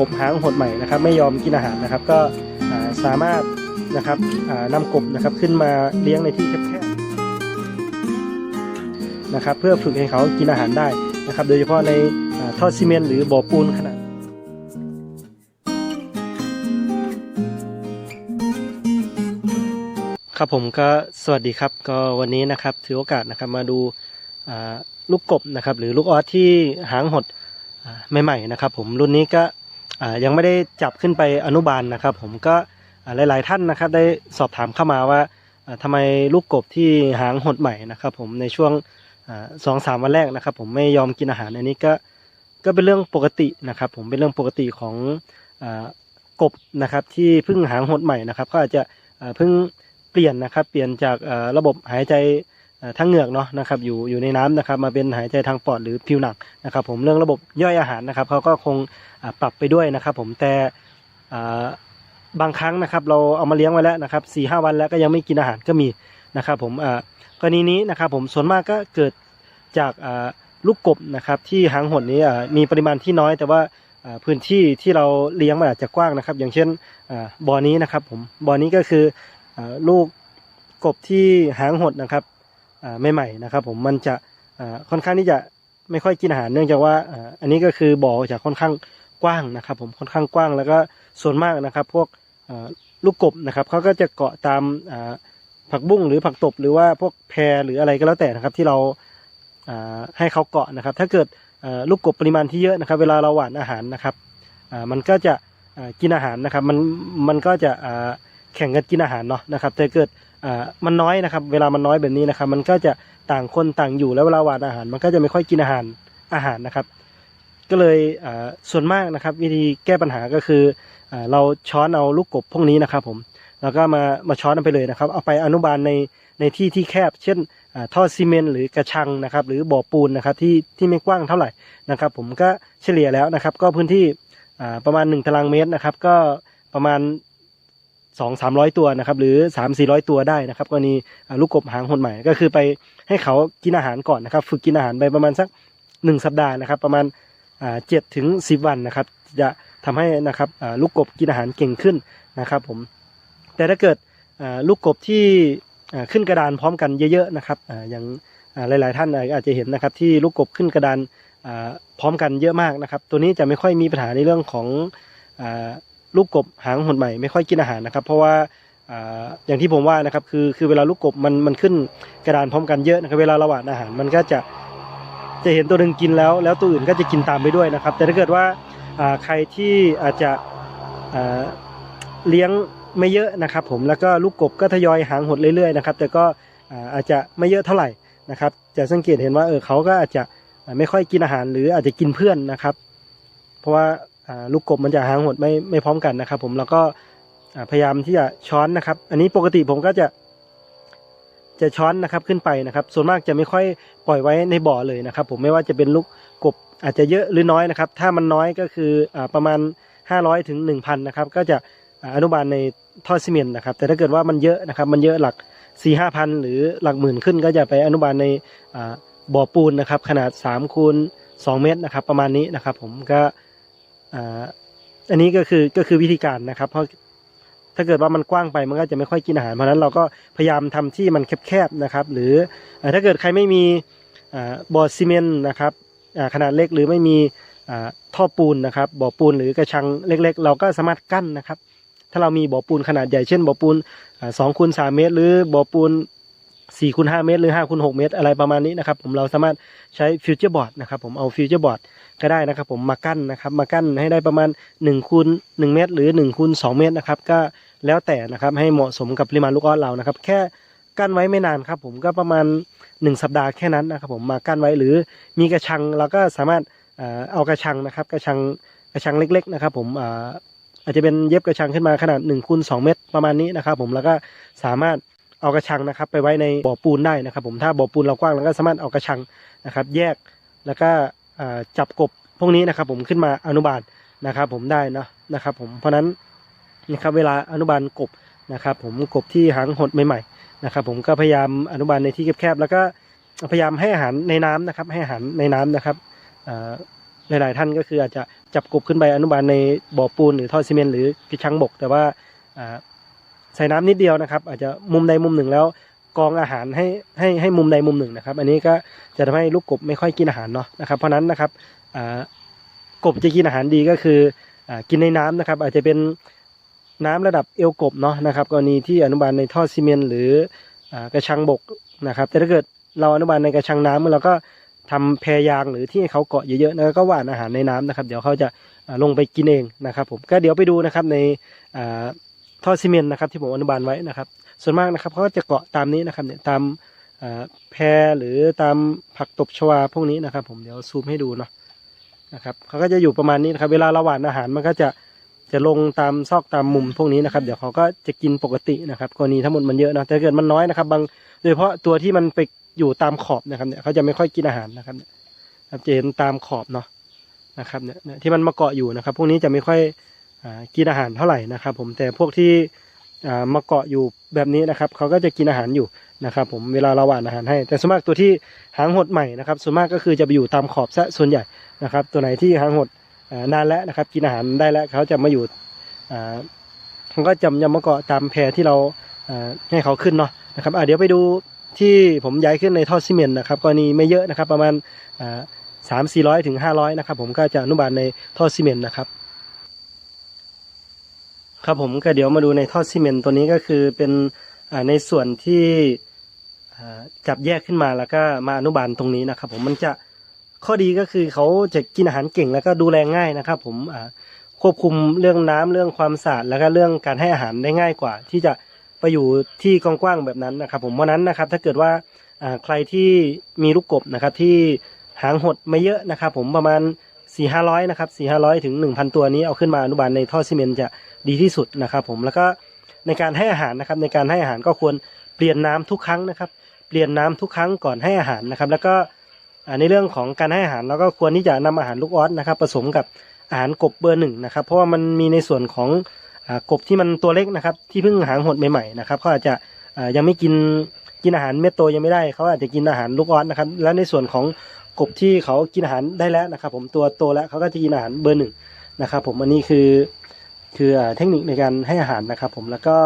กบหางหดใหม่นะครับ ไม่ยอมกินอาหารนะครับ ก็สามารถนะครับอ่านำกบนะครับขึ้นมาเลี้ยงในที่แคบๆนะครับ เพื่อฝึกให้เขากินอาหารได้นะครับ โดยเฉพาะในท่อซีเมนต์หรือบ่อปูนขนาดครับผมก็สวัสดีครับก็วันนี้นะครับถือโอกาสนะครับมาดูลูกกบนะครับหรือลูกออสที่หางหดใหม่ๆนะครับ ผมรุ่นนี้ก็ ยังไม่ได้จับขึ้นไปอนุบาลนะครับ ผมก็หลาย ๆ ท่านนะครับ ได้สอบถามเข้ามาว่าอ่าทำไมลูกกบที่หางหดใหม่นะครับ ผมในช่วงสองสามวันแรกนะครับ ผมไม่ยอมกินอาหารอันนี้ก็ก็เป็นเรื่องปกตินะครับ ผมเป็นเรื่องปกติของอกบนะครับ ที่เพิ่งหางหดใหม่นะครับ ก็อาจจะเพิ่งเปลี่ยนนะครับ เปลี่ยนจากระบบหายใจ ทางเหงือกเนาะนะครับอยู่อยู่ในน้ำนะครับมาเป็นหายใจทางปอดหรือผิวหนังนะครับ ผมเรื่องระบบย่อยอาหารนะครับเขาก็คงปรับไปด้วยนะครับ ผมแต่บางครั้งนะครับ เราเอามาเลี้ยงไว้แล้วนะครับสี่ห้าวันแล้วก็ยังไม่กินอาหารก็มีนะครับ ผมกรณีนี้นะครับ ผมส่วนมากก็เกิดจากลูกกบนะครับ ที่หางหดนี้มีปริมาณที่น้อย แต่ว่าพื้นที่ที่เราเลี้ยงมันอาจจะกว้างนะครับ อย่างเช่นบ่อนี้นะครับ ผมบ่อนี้ก็คือลูกกบที่หางหดนะครับ ใหม่ๆนะครับผมมันจะค่อนข้างที่จะไม่ค่อยกินอาหารเนื่องจากว่าอันนี้ก็คือบ่อจะค่อนข้างกว้างนะครับ ผมค่อนข้างกว้างแล้วก็ส่วนมากนะครับ พวกลูกกบนะครับเขาก็จะเกาะตามผักบุ้งหรือผักตบหรือว่าพวกแพรหรืออะไรก็แล้วแต่นะครับที่เราให้เขาเกาะนะครับ ถ้าเกิดลูกกบปริมาณที่เยอะนะครับ เวลาเราหว่านอาหารนะครับมันก็จะกินอาหารนะครับมันมันก็จะ แข่งกันกินอาหารเนาะนะครับแต่เกิดมันน้อยนะครับ เวลามันน้อยแบบนี้นะครับ มันก็จะต่างคนต่างอยู่แล้วเวลาหวานอาหาร มันก็จะไม่ค่อยกินอาหารอาหารนะครับ ก็เลยส่วนมากนะครับ วิธีแก้ปัญหาก็คืออเราช้อนเอาลูกกบพวกนี้นะครับ ผมแล้วก็มามาช้อนมันไปเลยนะครับ เอาไปอนุบาลในในที่ที่แคบ เช่นท่อซีเมนต์หรือกระชังนะครับ หรือบ่อปูนนะครับที่ที่ไม่กว้างเท่าไหร่นะครับ ผมก็เฉลี่ยแล้วนะครับ ก็พื้นที่ประมาณ 1 ตารางเมตรนะครับ ก็ประมาณ สองสามร้อยตัวนะครับ หรือสามสี่ร้อยตัวได้นะครับกรณีลูกกบหางหดใหม่ก็คือไปให้เขากินอาหารก่อนนะครับ ฝึกกินอาหารไปประมาณสักหนึ่งสัปดาห์นะครับ ประมาณเจ็ดถึงสิบวันนะครับ จะทำให้นะครับลูกกบกินอาหารเก่งขึ้นนะครับผมแต่ถ้าเกิดลูกกบที่ขึ้นกระดานพร้อมกันเยอะๆนะครับอย่างหลาย ๆ ท่านอาจจะเห็นนะครับที่ลูกกบขึ้นกระดานพร้อมกันเยอะมากนะครับ ตัวนี้จะไม่ค่อยมีปัญหาในเรื่องของ ลูกกบหางหดใหม่ไม่ค่อยกินอาหารนะครับ เพราะว่าอย่างที่ผมว่านะครับคือคือเวลาลูกกบมันมันขึ้นกระดานพร้อมกันเยอะนะครับเวลาราหว่านอาหารมันก็จะจะเห็นตัวหนึ่งกินแล้ว แล้วตัวอื่นก็จะกินตามไปด้วยนะครับ แต่ถ้าเกิดว่าใครที่อาจจะเลี้ยงไม่เยอะนะครับ ผมแล้วก็ลูกกบก็ทยอยหางหดเรื่อยๆนะครับแต่ก็อาจจะไม่เยอะเท่าไหร่นะครับจะสังเกตเห็นว่าเออเขาก็อาจจะไม่ค่อยกินอาหารหรืออาจจะกินเพื่อนนะครับ เพราะว่า ลูกกบมันจะหางหดไม่ไม่พร้อมกันนะครับ ผมแล้วก็พยายามที่จะช้อนนะครับ อันนี้ปกติผมก็จะ จะช้อนนะครับขึ้นไปนะครับ ส่วนมากจะไม่ค่อยปล่อยไว้ในบ่อเลยนะครับ ผมไม่ว่าจะเป็นลูกกบอาจจะเยอะหรือน้อยนะครับ ถ้ามันน้อยก็คือประมาณ 500ถึง1,000นะครับ ก็จะอนุบาลในท่อซีเมนต์นะครับ แต่ถ้าเกิดว่ามันเยอะนะครับ มันเยอะหลัก4 5พันหรือหลักหมื่นขึ้น ก็จะไปอนุบาลในบ่อปูนนะครับ ขนาด3คูณ2เมตรนะครับ ประมาณนี้นะครับ ผมก็ อันนี้ก็คือก็คือวิธีการนะครับ เพราะถ้าเกิดว่ามันกว้างไปมันก็จะไม่ค่อยกินอาหาร เพราะนั้นเราก็พยายามทำที่มันแคบๆนะครับ หรืออถ้าเกิดใครไม่มีอ่าบ่อซีเมนต์นะครับขนาดเล็กหรือไม่มีท่อปูนนะครับบ่อปูนหรือกระชังเล็ก ๆ เราก็สามารถกั้นนะครับ ถ้าเรามีบ่อปูนขนาดใหญ่เช่นบ่อปูนสองคูณสามเมตร หรือบ่อปูนสี่คูณห้าเมตร หรือห้าคูณหกเมตร อะไรประมาณนี้นะครับ ผมเราสามารถใช้ฟิวเจอร์บอร์ดนะครับ ผมเอาฟิวเจอร์บอร์ด ก็ได้นะครับ ผมมากั้นนะครับมากั้นให้ได้ประมาณ1คูณ1เมตร หรือ1คูณ2เมตรนะครับก็แล้วแต่นะครับให้เหมาะสมกับปริมาณลูกออสเรานะครับ แค่กั้นไว้ไม่นานครับ ผมก็ประมาณ 1 สัปดาห์แค่นั้นนะครับ ผมมากั้นไว้หรือมีกระชังเราก็สามารถเอากระชังนะครับ กระชังกระชังเล็ก ๆ นะครับ ผมอาจจะเป็นเย็บกระชังขึ้นมาขนาด1คูณ2เมตรประมาณนี้นะครับ ผมแล้วก็สามารถเอากระชังนะครับ ไปไว้ในบ่อปูนได้นะครับ ผมถ้าบ่อปูนเรากว้างเราก็สามารถเอากระชังนะครับ แยกแล้วก็ จับกบพวกนี้นะครับ ผมขึ้นมาอนุบาลนะครับ ผมได้นะนะครับ ผมเพราะฉะนั้นนะครับเวลาอนุบาลกบนะครับ ผมกบที่หางหดใหม่ๆนะครับ ผมก็พยายามอนุบาลในที่แคบๆแล้วก็พยายามให้อาหารในน้ำนะครับ ให้อาหารในน้ำนะครับหลายๆท่านก็คืออาจจะจับกบขึ้นไปอนุบาลในบ่อปูนหรือท่อซีเมนต์หรือกระชังบก แต่ว่าอ่าใส่น้ำนิดเดียวนะครับ อาจจะมุมใดมุมหนึ่งแล้ว กองอาหารให้ให้ให้มุมใดมุมหนึ่งนะครับ อันนี้ก็จะทำให้ลูกกบไม่ค่อยกินอาหารเนาะนะครับ เพราะนั้นนะครับกบจะกินอาหารดีก็คืออกินในน้ำนะครับ อาจจะเป็นน้ำระดับเอวกบเนาะนะครับ กรณีที่อนุบาลในท่อซีเมนต์หรืออกระชังบกนะครับ แต่ถ้าเกิดเราอนุบาลในกระชังน้ำเราก็ทำแพยางหรือที่เขาเกาะเยอะๆแล้วก็หว่านอาหารในน้ำนะครับ เดี๋ยวเขาจะลงไปกินเองนะครับ ผมก็เดี๋ยวไปดูนะครับในท่อซีเมนต์นะครับที่ผมอนุบาลไว้นะครับ ส่วนมากนะครับเขาก็จะเกาะตามนี้นะครับเนี่ยตามแพรหรือตามผักตบชวาพวกนี้นะครับ ผมเดี๋ยวซูมให้ดูเนาะนะครับเขาก็จะอยู่ประมาณนี้นะครับ เวลาเราหว่านอาหารมันก็จะจะลงตามซอกตามมุมพวกนี้นะครับ เดี๋ยวเขาก็จะกินปกตินะครับกรณีทั้งหมดมันเยอะนะแต่ถ้าเกิดมันน้อยนะครับ บางโดยเฉพาะตัวที่มันไปอยู่ตามขอบนะครับเนี่ยเขาจะไม่ค่อยกินอาหารนะครับเนี่ยจะเห็นตามขอบเนาะนะครับเนี่ยที่มันมาเกาะอยู่นะครับ พวกนี้จะไม่ค่อยอกินอาหารเท่าไหร่นะครับ ผมแต่พวกที่ มาเกาะอยู่แบบนี้นะครับเขาก็จะกินอาหารอยู่นะครับผมเวลาเราหว่านอาหารให้ แต่ส่วนมากตัวที่หางหดใหม่นะครับส่วนมากก็คือจะไปอยู่ตามขอบซะส่วนใหญ่นะครับ ตัวไหนที่หางหดนานแล้วนะครับ กินอาหารได้แล้วเขาจะมาอยู่อ่าเขาก็จะจะมาเกาะตามแพรที่เราให้เขาขึ้นเนาะนะครับเดี๋ยวไปดูที่ผมย้ายขึ้นในท่อซีเมนต์นะครับกรณีไม่เยอะนะครับ ประมาณสามสี่ร้อยถึงห้าร้อยนะครับ ผมก็จะอนุบาลในท่อซีเมนต์นะครับ ครับผมก็เดี๋ยวมาดูในท่อซีเมนต์ตัวนี้ก็คือเป็นในส่วนที่จับแยกขึ้นมาแล้วก็มาอนุบาลตรงนี้นะครับ ผมมันจะข้อดีก็คือเขาจะกินอาหารเก่งแล้วก็ดูแลง่ายนะครับ ผมควบคุมเรื่องน้ำเรื่องความสะอาดแล้วก็เรื่องการให้อาหารได้ง่ายกว่า ที่จะไปอยู่ที่กว้างๆแบบนั้นนะครับ ผมเพราะนั้นนะครับ ถ้าเกิดว่าอ่าใครที่มีลูกกบนะครับที่หางหดไม่เยอะนะครับ ผมประมาณ4ี่ห้าร้อยนะครับสี่ห้าร้อยถึงหนึ่งพันตัวนี้เอาขึ้นมาอนุบาลในท่อซีเมนต์จะ ดีที่สุดนะครับผมแล้วก็ในการให้อาหารนะครับในการให้อาหารก็ควรเปลี่ยนน้ำทุกครั้งนะครับ เปลี่ยนน้ำทุกครั้งก่อนให้อาหารนะครับ แล้วก็ในเรื่องของการให้อาหารเราก็ควรที่จะนำอาหารลูกออสนะครับผสมกับอาหารกบเบอร์หนึ่งนะครับ เพราะว่ามันมีในส่วนของอกบที่มันตัวเล็กนะครับ ที่เพิ่งหางหดใหม่ๆนะครับเขาอาจจะยังไม่กินกินอาหารเม็ดโตยังไม่ได้เขาอาจจะกินอาหารลูกออสนะครับ แล้วในส่วนของกบที่เขากินอาหารได้แล้วนะครับ ผมตัวโตแล้วเขาก็จะกินอาหารเบอร์หนึ่งนะครับ ผมอันนี้คือ คือเทคนิคในการให้อาหารนะครับผมแล้วก็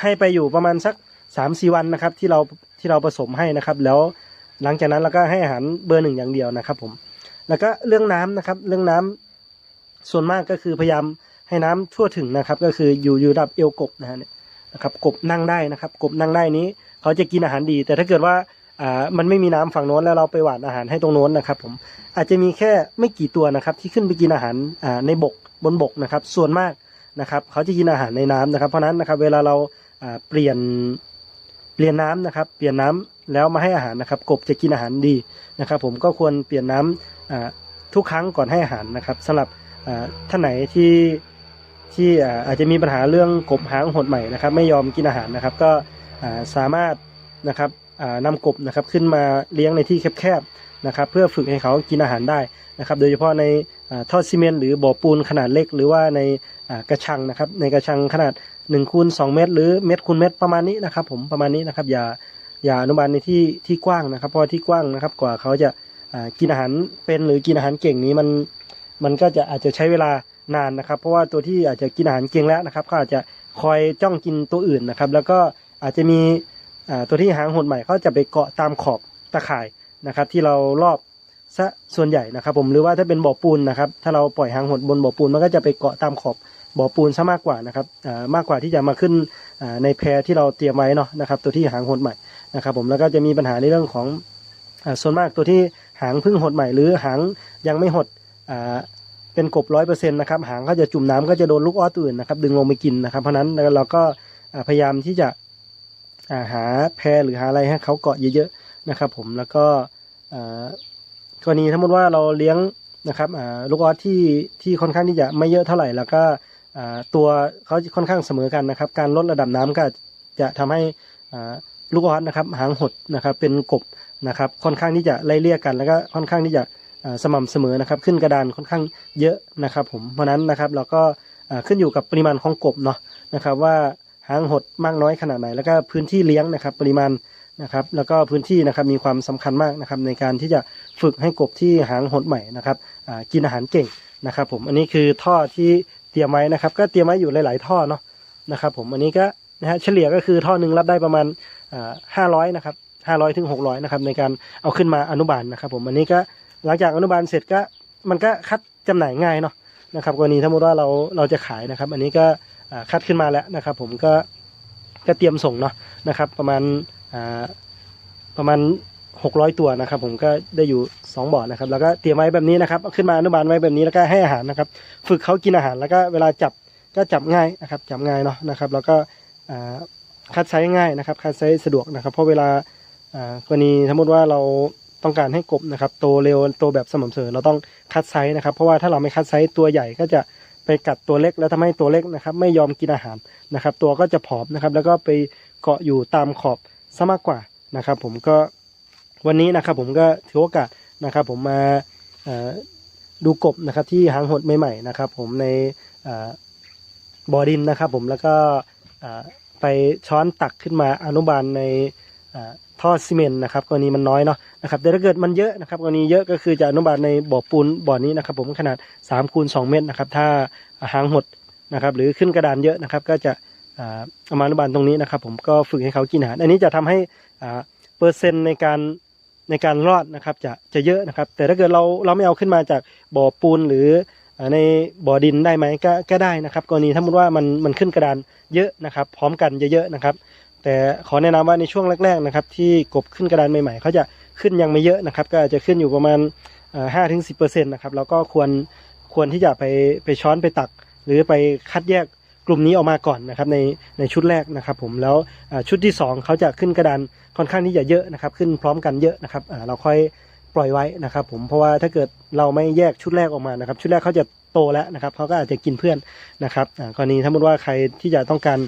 ให้ไปอยู่ประมาณสักสามสี่วันนะครับที่เราที่เราผสมให้นะครับ แล้วหลังจากนั้นเราก็ให้อาหารเบอร์หนึ่งอย่างเดียวนะครับ ผม แล้วก็เรื่องน้ำนะครับ เรื่องน้ำส่วนมากก็คือพยายามให้น้ำทั่วถึงนะครับ ก็คืออยู่อยู่ระดับเอวกบนะฮะนะครับกบนั่งได้นะครับ กบนั่งได้นี้ เขาจะกินอาหารดี แต่ถ้าเกิดว่าอ่ามันไม่มีน้ำฝั่งโน้นแล้วเราไปหว่านอาหารให้ตรงโน้นนะครับ ผมอาจจะมีแค่ไม่กี่ตัวนะครับ ที่ขึ้นไปกินอาหารอ่าในบก บนบกนะครับ ส่วนมากนะครับเขาจะกินอาหารในน้ำนะครับ เพราะนั้นนะครับเวลาเราเปลี่ยนเปลี่ยนน้ำนะครับ เปลี่ยนน้ำแล้วมาให้อาหารนะครับ กบจะกินอาหารดีนะครับ ผมก็ควรเปลี่ยนน้ำอ่าทุกครั้งก่อนให้อาหารนะครับสำหรับท่านไหนที่ที่อาจจะมีปัญหาเรื่องกบหางหดใหม่นะครับ ไม่ยอมกินอาหารนะครับ ก็สามารถนะครับนำกบนะครับขึ้นมาเลี้ยงในที่แคบ นะครับเพื่อฝึกให้เขากินอาหารได้นะครับโดยเฉพาะในอท่อซีเมนต์หรือบ่อปูนขนาดเล็ก หรือว่าในกระชังนะครับในกระชังขนาด1คูณ2เมตร หรือเมตรคูณเมตรประมาณนี้นะครับผมประมาณนี้นะครับอย่าอย่าอนุบาลในที่ที่กว้างนะครับเพราะที่กว้างนะครับกว่าเขาจะกินอาหารเป็นหรือกินอาหารเก่งนี้มันมันก็จะอาจจะใช้เวลานานนะครับ เพราะว่าตัวที่อาจจะกินอาหารเก่งแล้วนะครับก็อาจจะคอยจ้องกินตัวอื่นนะครับ แล้วก็อาจจะมีตัวที่หางหดใหม่เขาจะไปเกาะตามขอบตะข่าย นะครับ ที่เรารอบซะส่วนใหญ่นะครับผมหรือว่าถ้าเป็นบ่อปูนนะครับ ถ้าเราปล่อยหางหดบนบ่อปูนมันก็จะไปเกาะตามขอบบ่อปูนซะมากกว่านะครับอ่ามากกว่าที่จะมาขึ้นอ่าในแพรที่เราเตรียมไว้เนาะนะครับ ตัวที่หางหดใหม่นะครับผมแล้วก็จะมีปัญหาในเรื่องของอ่าส่วนมากตัวที่หางพึ่งหดใหม่หรือหางยังไม่หดอ่าเป็นกบร้อยเปอร์เซ็นต์นะครับหางก็จะจุ่มน้ำก็จะโดนลูกอ้อตื่นนะครับดึงลงไปกินนะครับ เพราะนั้นเราก็อ่าพยายามที่จะอ่าหาแพรหรือหาอะไรให้เขาเกาะเยอะๆนะครับ ผมแล้วก็ กรณีสมมติว่าเราเลี้ยงนะครับลูกออสที่ที่ค่อนข้างที่จะไม่เยอะเท่าไหร่ แล้วก็ตัวเขาค่อนข้างเสมอกันนะครับ การลดระดับน้ำก็จะทำให้ลูกออสนะครับหางหดนะครับเป็นกบนะครับค่อนข้างที่จะไล่เลี่ยกันแล้วก็ค่อนข้างที่จะสม่ำเสมอนะครับ ขึ้นกระดานค่อนข้างเยอะนะครับผมเพราะนั้นนะครับเราก็ขึ้นอยู่กับปริมาณของกบเนาะนะครับว่าหางหดมากน้อยขนาดไหน แล้วก็พื้นที่เลี้ยงนะครับ ปริมาณ นะครับแล้วก็พื้นที่นะครับมีความสำคัญมากนะครับในการที่จะฝึกให้กบที่หางหดใหม่นะครับกินอาหารเก่งนะครับ ผมอันนี้คือท่อที่เตรียมไว้นะครับ ก็เตรียมไว้อยู่หลาย ๆ ท่อเนาะนะครับ ผมอันนี้ก็นะฮะเฉลี่ยก็คือท่อหนึ่งรับได้ประมาณห้าร้อยนะครับห้าร้อยถึงหกร้อยนะครับในการเอาขึ้นมาอนุบาลนะครับ ผมอันนี้ก็หลังจากอนุบาลเสร็จก็มันก็คัดจำหน่ายง่ายเนาะนะครับกรณีถ้าสมมติว่าเราเราจะขายนะครับ อันนี้ก็คัดขึ้นมาแล้วนะครับ ผมก็ก็เตรียมส่งเนาะนะครับ ประมาณ ประมาณหกร้อยตัวนะครับ ผมก็ได้อยู่สองบ่อนะครับ แล้วก็เตรียมไว้แบบนี้นะครับ ขึ้นมาอนุบาลไว้แบบนี้แล้วก็ให้อาหารนะครับ ฝึกเขากินอาหารแล้วก็เวลาจับก็จับง่ายนะครับ จับง่ายเนาะนะครับ แล้วก็คัดไซส์ง่ายนะครับ คัดไซส์สะดวกนะครับ เพราะเวลากรณีสมมติว่าเราต้องการให้กบนะครับโตเร็วโตแบบสม่ำเสมอเราต้องคัดไซส์นะครับ เพราะว่าถ้าเราไม่คัดไซส์ตัวใหญ่ก็จะไปกัดตัวเล็กแล้วทำให้ตัวเล็กนะครับ ไม่ยอมกินอาหารนะครับ ตัวก็จะผอมนะครับ แล้วก็ไปเกาะอยู่ตามขอบ ซะมากกว่านะครับ ผมก็วันนี้นะครับผมก็ถือโอกาสนะครับผมมาดูกบนะครับที่หางหดใหม่ๆนะครับ ผมในบ่อดินนะครับ ผมแล้วก็ไปช้อนตักขึ้นมาอนุบาลในท่อซีเมนต์นะครับกรณีมันน้อยเนาะนะครับแต่ถ้าเกิดมันเยอะนะครับกรณีเยอะก็คือจะอนุบาลในบ่อปูนบ่อนี้นะครับ ผมขนาด3คูณ2เมตรนะครับ ถ้าหางหดนะครับ หรือขึ้นกระดานเยอะนะครับ ก็จะ อาเอามานุบาลตรงนี้นะครับ ผมก็ฝึกให้เขากินอาหาร อันนี้จะทำให้เปอร์เซ็นต์ในการในการรอดนะครับจะจะเยอะนะครับ แต่ถ้าเกิดเราเราไม่เอาขึ้นมาจากบ่อปูนหรือในบ่อดินได้ไหมก็ก็ได้นะครับกรณีถ้ามมติว่ามันมันขึ้นกระดานเยอะนะครับ พร้อมกันเยอะๆนะครับ แต่ขอแนะนำว่าในช่วงแรกๆนะครับ ที่กบขึ้นกระดานใหม่ๆเขาจะขึ้นยังไม่เยอะนะครับ ก็อาจจะขึ้นอยู่ประมาณห้าถึงสิบเปอร์เซ็นต์นะครับแล้วก็ควรควรที่จะไปไปช้อนไปตัก หรือไปคัดแยก กลุ่มนี้ออกมาก่อนนะครับในในชุดแรกนะครับผมแล้วชุดที่สองเขาจะขึ้นกระดานค่อนข้างที่จะเยอะนะครับขึ้นพร้อมกันเยอะนะครับเราค่อยปล่อยไว้นะครับผมเพราะว่าถ้าเกิดเราไม่แยกชุดแรกออกมานะครับชุดแรกเขาจะโตแล้วนะครับเขาก็อาจจะกินเพื่อนนะครับกรณีถ้าสมมติว่าใครที่จะต้องการ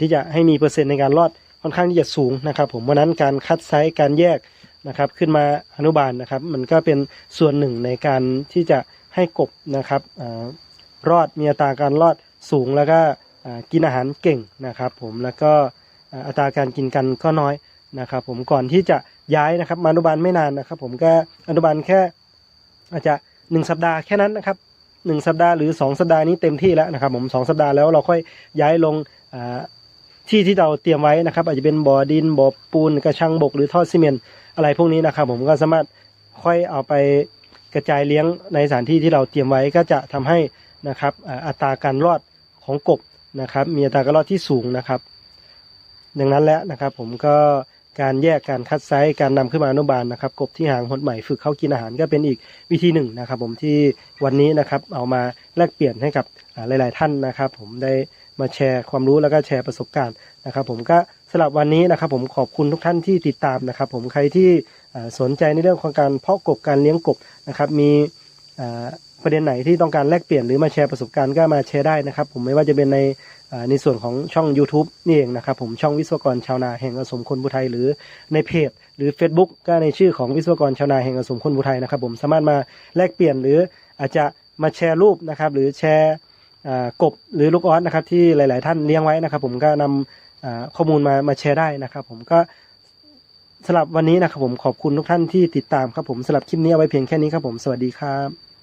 ที่จะให้มีเปอร์เซ็นต์ในการรอดค่อนข้างที่จะสูงนะครับ ผมเพราะนั้นการคัดไซส์การแยกนะครับขึ้นมาอนุบาลนะครับ มันก็เป็นส่วนหนึ่งในการที่จะให้กบนะครับอรอดมีอัตราการรอด สูงแล้วก็กินอาหารเก่งนะครับ ผมแล้วก็อัตราการกินกันก็น้อยนะครับ ผมก่อนที่จะย้ายนะครับมาอนุบาลไม่นานนะครับ ผมก็อนุบาลแค่อาจจะหนึ่งสัปดาห์แค่นั้นนะครับหนึ่งสัปดาห์หรือสองสัปดาห์นี้เต็มที่แล้วนะครับ ผมสองสัปดาห์แล้วเราค่อยย้ายลงที่ที่เราเตรียมไว้นะครับ อาจจะเป็นบ่อดินบ่อปูนกระชังบกหรือท่อซีเมนต์อะไรพวกนี้นะครับ ผมก็สามารถค่อยเอาไปกระจายเลี้ยงในสถานที่ที่เราเตรียมไว้ก็จะทำให้นะครับอัตราการรอด ของกบนะครับมีอัตราการรอดที่สูงนะครับ ดังนั้นแล้วนะครับผมก็การแยกการคัดไซส์การนำขึ้นมาอนุบาลนะครับ กบที่หางหดใหม่ฝึกเขากินอาหารก็เป็นอีกวิธีหนึ่งนะครับ ผมที่วันนี้นะครับเอามาแลกเปลี่ยนให้กับหลาย ๆ ท่านนะครับ ผมได้มาแชร์ความรู้แล้วก็แชร์ประสบการณ์นะครับ ผมก็สำหรับวันนี้นะครับ ผมขอบคุณทุกท่านที่ติดตามนะครับ ผมใครที่สนใจในเรื่องของการเพาะกบการเลี้ยงกบนะครับ มี ประเด็นไหนที่ต้องการแลกเปลี่ยนหรือมาแชร์ประสบการณ์ก็มาแชร์ได้นะครับ ผมไม่ว่าจะเป็นในในส่วนของช่อง YouTube นี่เองนะครับผมช่องวิศวกรชาวนาแห่งอสมคนบุไทยหรือในเพจ หรือ Facebook ก็ในชื่อของวิศวกรชาวนาแห่งอสมคนบุไทยนะครับ ผมสามารถมาแลกเปลี่ยนหรืออาจจะมาแชร์รูปนะครับ หรือแชร์กบหรือลูกออสนะครับที่หลาย ๆ ท่านเลี้ยงไว้นะครับ ผมก็นำอ่าข้อมูลมามาแชร์ได้นะครับ ผมก็สำหรับวันนี้นะครับผมขอบคุณทุกท่านที่ติดตามครับผมสำหรับคลิปนี้เอาไว้เพียงแค่นี้ครับผมสวัสดีครับ